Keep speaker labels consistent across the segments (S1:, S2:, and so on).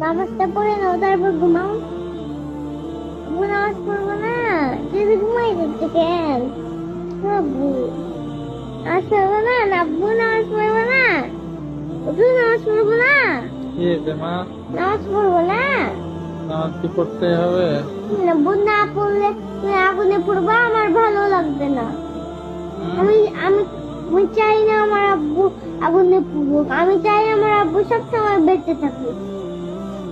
S1: নামাজটা পড়ে নাও তারপর ঘুমাও। নামাজ পড়ব না যদি ঘুমাই যাচ্ছে কেন আব্বু নামাজ পড়ব না না আব্বু নামাজ পড়ব না তুই নামাজ পড়ব না।
S2: মা?
S1: নামাজ পড়ব না।
S2: নামাজ কি পড়তে হবে?
S1: আব্বু না পড়লে তুমি আগুনে পড়বা আমার ভালো লাগবে না। আমি আমি আমি চাই না আমার আব্বু আগুনে পড়ুক। আমি চাই আমার আব্বু সবসময় বেঁচে থাকুক।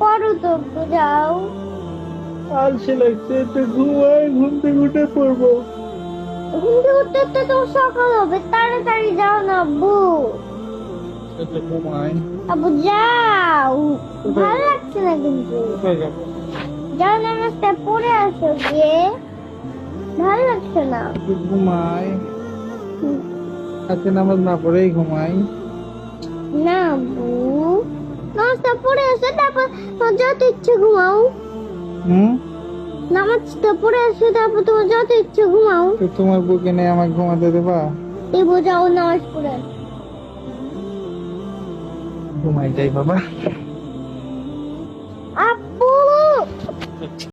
S1: পড়ো তো একটু যাও
S2: আলসে লাগছে একটু ঘুমাই ঘুম থেকে উঠে পড়ব।
S1: ঘুম থেকে উঠতে উঠতে তো সকাল হবে তাড়াতাড়ি যাও না আব্বু। আব্বু যাও। ভালো লাগছে না কিন্তু। যাও নামাজটা পড়ে আসো গিয়ে। ভালো লাগছে না।
S2: ঘুমাই আজকে নামাজ না পড়েই ঘুমাই।
S1: না আব্বু। নামাজটা তারপর যত ইচ্ছে ঘুমাও
S2: হুম?
S1: নামাজটা পড়ে আসো তারপর তোমার যত ইচ্ছে ঘুমাও
S2: তো তোমার বুকে নিয়ে আমাকে ঘুমাতে দেবা?
S1: এই বোঝাও নামাজ পড়ে।
S2: ঘুমাই যাই বাবা।